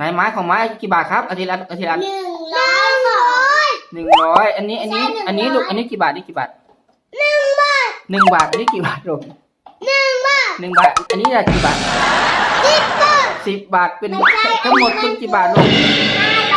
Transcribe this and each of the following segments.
ไหนไม้ของไม้กี่บาทครับอาทิตย์ละอาทิตย์ละหนึ่งร้อยสอง หนึ่งร้อยอันนี้อันนี้ ใช่หนึ่งร้อยอันนี้ลูกอันนี้กี่บาทนี่กี่บาทหนึ่งบาทหนึ่งบาทอันนี้กี่บาทลูกหนึ่งบาทหนึ่งบาทอันนี้ละกี่บาทสิบบาทสิบบาทเป็นไม่ใช่ทั้งหมดอันนี้เป็นกี่บาทลูก ห้า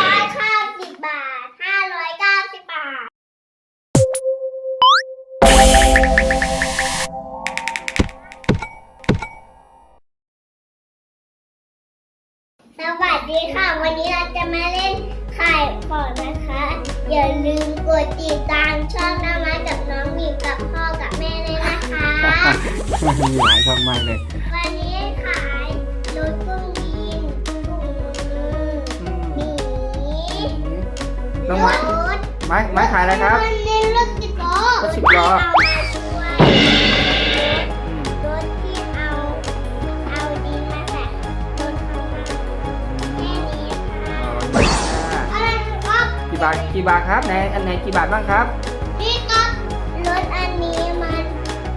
สวัสดีค่ะ วันนี้เราจะมาเล่นไข่ปอดนะคะ อย่าลืมกดติดตามช่องน้ำมากับน้องหมีกับพ่อกับแม่เลยนะคะมีหลายช่องมากเลย วันนี้ขายรถเครื่องบินถุงมือหมีน้องไม้รถไม้ไม้ขายอะไรครับ มันเล่นรถสิบล้อรถสิบล้อ กี่บาทกี่บาทครับไหนอันไหนกี่บาทบ้างครับนี่ครับรถอันนี้มัน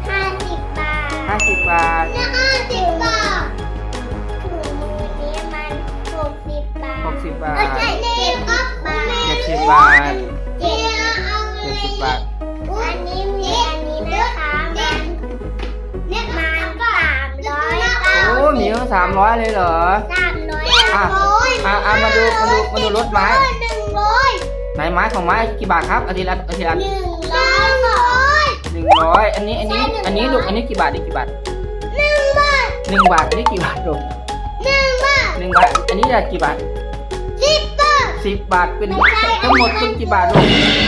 ห้าสิบบาทห้าสิบบาทเนี่ยห้าสิบบาทถุงมือนี้มันหกสิบบาทหกสิบบาทเออใช่เจ็ดครับบาทเจ็ดสิบบาทเจ็ดเอาเจ็ดสิบบาทอันนี้มีอันนี้นะคะมันเนี่ยมันสามร้อยเก้าโอ้หมีสามร้อยเลยเหรอสามร้อยอะอะอะมาดูมาดูมาดูรถไม้หนึ่งร้อย ไหนไม้ของไม้กี่บาทครับอาทิตย์ละอาทิตย์ละหนึ่งร้อยสองหนึ่งร้อยอันนี้อันนี้ใช่หนึ่งร้อยอันนี้ลูกอันนี้กี่บาทนี่กี่บาทหนึ่งบาทหนึ่งบาทอันนี้กี่บาทลูกหนึ่งบาทหนึ่งบาทอันนี้จะกี่บาทสิบบาทสิบบาทเป็นไม่ใช่ทั้งหมดเป็นกี่บาทลูก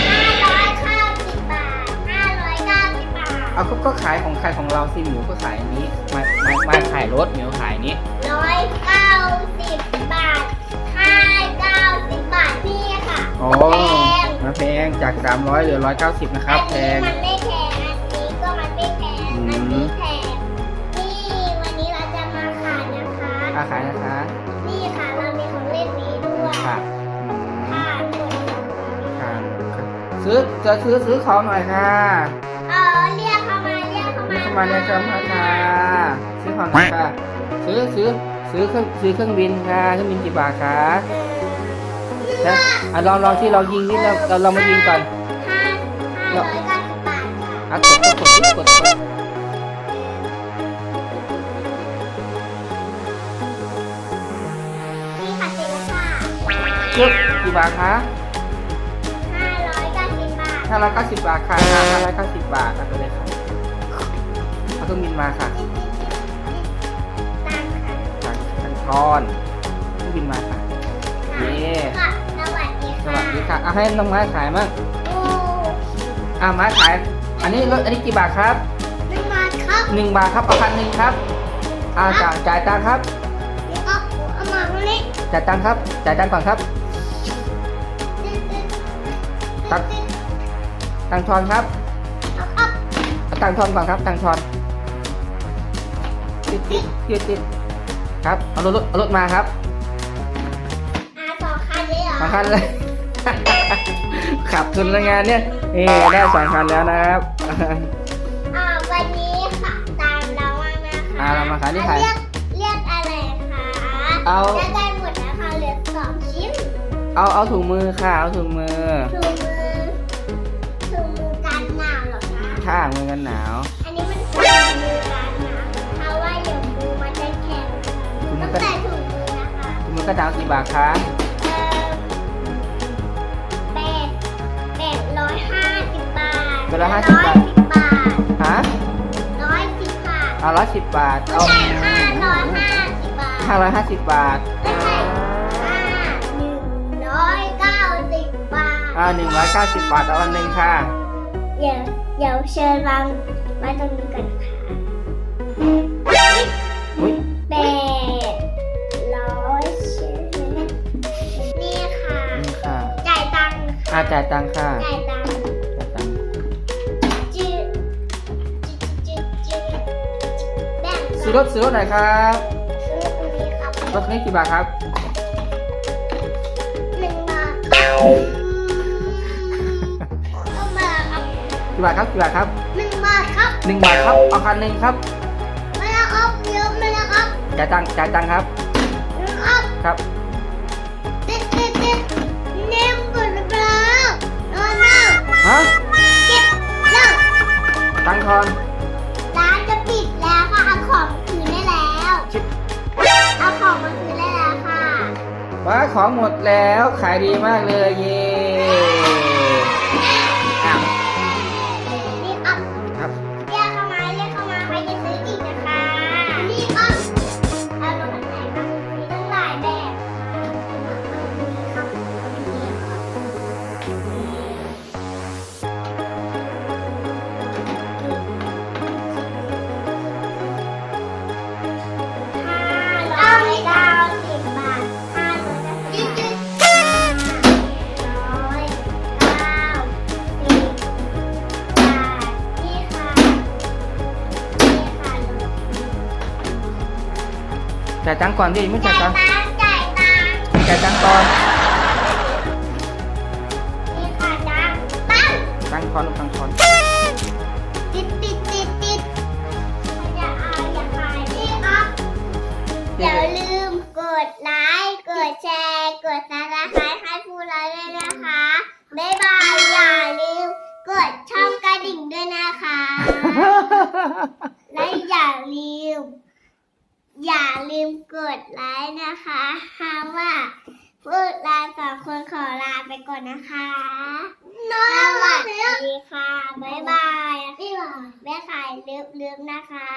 ห้าร้อยเก้าสิบบาทห้าร้อยเก้าสิบบาทเอาก็ก็ขายของใครของเราสิหมิวก็ขายอันนี้ไมามามาขายรถหมิวขายอันนี้ร้อยเก้า ค่ะโอ้แพงมาแพงจาก 300เหลือ190 นะครับ แพอันงนี้มันไม่แพง อันนี้ก็มันไม่แพงอืมอันนี้แพง นี่วันนี้เราจะมาขายนะคะ ค่าขายนะคะ นี่ค่ะเรามีของเล่นนี้ด้วยค่ะอืมค่ะหมดค่ะค่ะซื้อจะซื้อซื้อของหน่อยค่ะเออเรียกเข้ามาเรียกเข้ามาเข้ามาเลยครับมาค่ะ ซื้อของหน่อยค่ะ ซื้อซื้อซื้อเครื่องซื้อเครื่องบินค่ะ เครื่องบินกี่บาทคะแล้วอะลองลองที่เรายิงนี่เราเราเรามายิงก่อนห้าห้าร้อยเก้าสิบบาทค่ะอะกดกดกดกดกดกดนี่ค่ะเสร็จแล้วค่ะจึ๊บกี่บาทคะห้าร้อยเก้าสิบบาทห้าร้อยเก้าสิบบาทค่ะห้าร้อยเก้าสิบบาทเอาไปเลยค่ะเอาเครื่องบินมาค่ะตังค่ะทางทางทอนเครื่องบินมาค่ะเย้ ค่ะสวัสดีสค่ะ วัสดีค่ะเอาให้น้องไม้ขายมั่งโอ้อ่าไม้ขาย อันนี้รถอันนี้กี่บาทครับหนึ่งบาทครับหนึ่งบาทครับเอาพันหนึ่งครับอ่าจ่ายจ่ายตังค์ครับแล้วก็เอามาตรงนี้จ่ายตังค์ครับจ่ายตังค์ก่อนครับตังตังค์ทอนครับเอาครับเอาตังค์ทอนก่อนครับตังค์ทอนติดติดติดติดครับเอารถเอารถมาครับอ่าสองคันเลยเหรอสองคันเลย ขับทุนแรงงานเนี่ยนี่ได้สองคันแล้วนะครับอ่าวันนี้ค่ะตามเรามานะคะอ่าเรามาขายที่ขายเรียกเรียกอะไรคะเอาจะได้หมดนะคะเหลือสองชิ้น เอาเอาถุงมือค่ะ เอาถุงมือถุงมือถุงมือกันหนาวเหรอคะข้างมือกันหนาว อันนี้มันถุงมือกันหนาวเพราะว่าเดี๋ยวมือมันจะแข็งถุงมืต้อองกันใส่ถุงมือนะคะถุงมือกันหนาวกี่บาทคะาทเป็นร้อยห้าสิบบาทสิบบาทฮะร้อยสิบบาทเอาร้อยสิบบาทไม่เอาใช่ห้าร้อยห้าสิบบาท ห้าร้อยห้าสิบบาท ไม่ใช่ห้าหนึ่งร้อยเก้าสิบบาท อ่าหนึ่งร้อยเก้าสิบบาท เอาอันหนึ่งค่ะ เดี๋ยวเดี๋ยวเชิญวางไว้ตรงนี้ก่อนค่ะอุ้ยแปดร้อยเชิญนี่ค่ะนี่ค่ะจ่ายตังค์อ่าจ่ายตังค่ะจ่ายตังค์ ซื้อรถซื้อรถไหนครับซื้อตันี้ครับรถนี้กี่บาทครับหนึ่งบาทครับกี่บาทครับกี่บาทครับหนึ่งบาทครับหนึ่งบาทครับเอาคันหนึ่งครับไม่ละครับเยอะไม่ละครับจ่ายตังค์จ่ายตังค์ครับหนึ่งครับครับเด็ดเด็ดเด็ดเนมบุญเปล่าโดนเปล่าฮะเก็บเล่าตังค์ทอน ว้าของหมดแล้วขายดีมากเลยเย่ จ่ายตังค์ก่อนดิไม่จ่าจ่ายยตังค์ตังค์จ่ายตังค์จ่ายตังค์ก่อนนี่ค่ะตังค์ตังค์ตังค์ทอนตังค์ทอนติดติดติดติดอย่าเอาอย่าขายนี่ครับอย่าลืมกดไลค์กดแชร์กดซั ลืมกดไลค์นะคะหาว่าพวกเราสองคนขอลาไปก่อนนะคะสวัสดีค่ะ บ๊ายบายบ๊ายบายแม่ขายลืมๆนะคะ